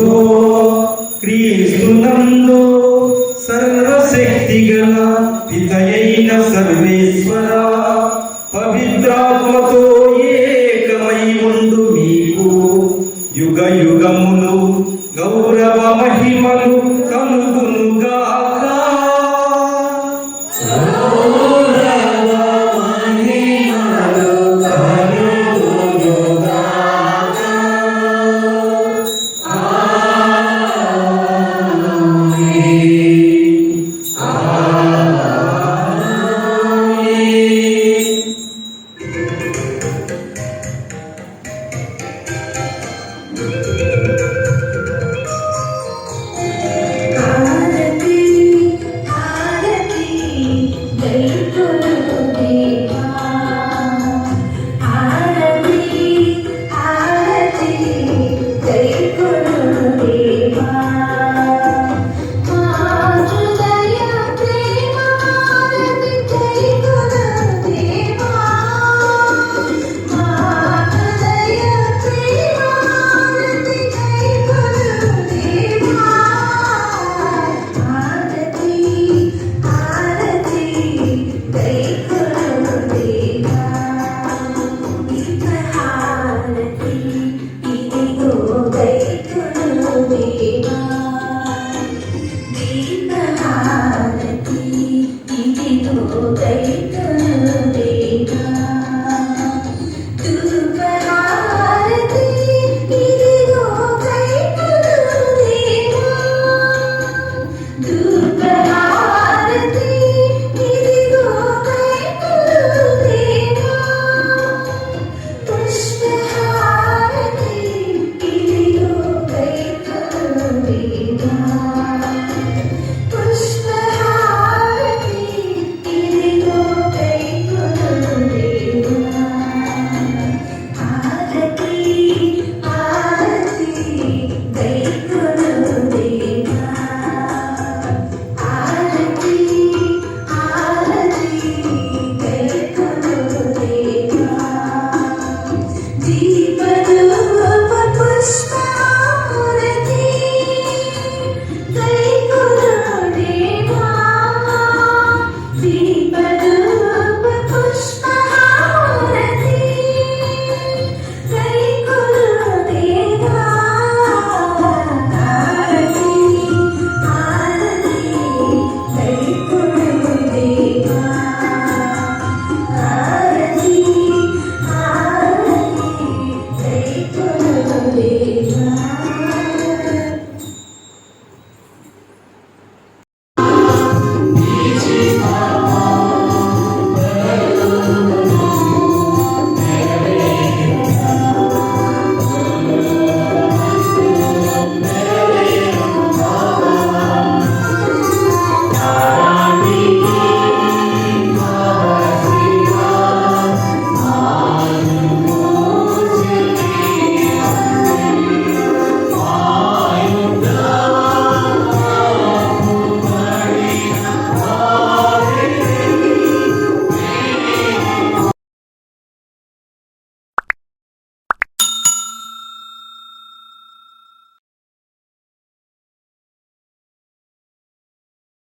క్రీస్తుతో క్రీస్తునందు సర్వశక్తి పితయైన సర్వేశ్వర పవిత్రాత్మతో ఏకమై ఉండు మీకు. యుగ యుగమున